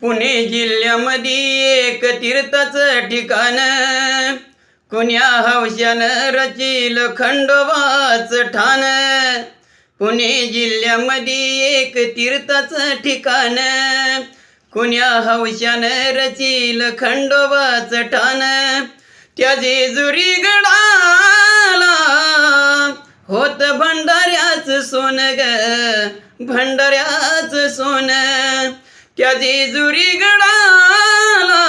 पुणे जिल्ह्यामध्ये एक तीर्थाचं ठिकाण. कुण्या हौशानं रचिल खंडोबाच ठाण. पुणे जिल्ह्यामध्ये एक तीर्थाचं ठिकाण. कुण्या हौशानं रचिल खंडोबाच ठाण. त्या जेजुरी गडाला होत भंडाऱ्याच सोन ग भंडाऱ्याच सोन. त्या जेजुरी गडाला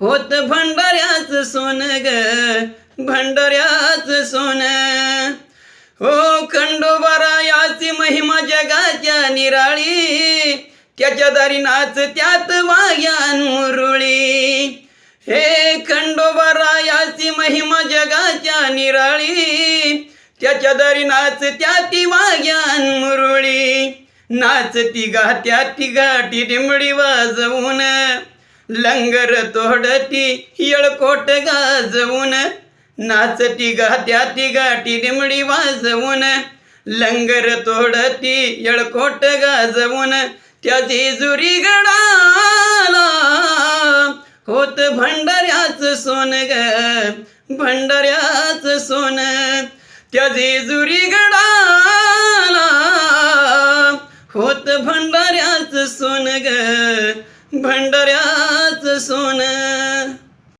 होत भंडाऱ्याच सोन ग भंडाऱ्याच सोन. हो खंडोबारा याची महिमा जगाच्या निराळी त्याच्या दारी नाच त्यात वायान मुरुळी हे खंडोबारा याची महिमा जगाच्या निराळी त्याच्या दारी नाच त्याती वाग्यान नाच तिघा गात्या ती गाठी वाजवून. लंगर तोडती येळकोट गाजवून. नाचती गात्या ती गाठी डिंबडी वाजवून. लंगर तोडती येळकोट गाजवून. त्या जेजुरी गडाला होत भंडाऱ्याच सोन ग भंडाऱ्याच सोन. त्या जेजुरी गडा भंडाऱ्याच सोन ग भंडाऱ्याच सोन.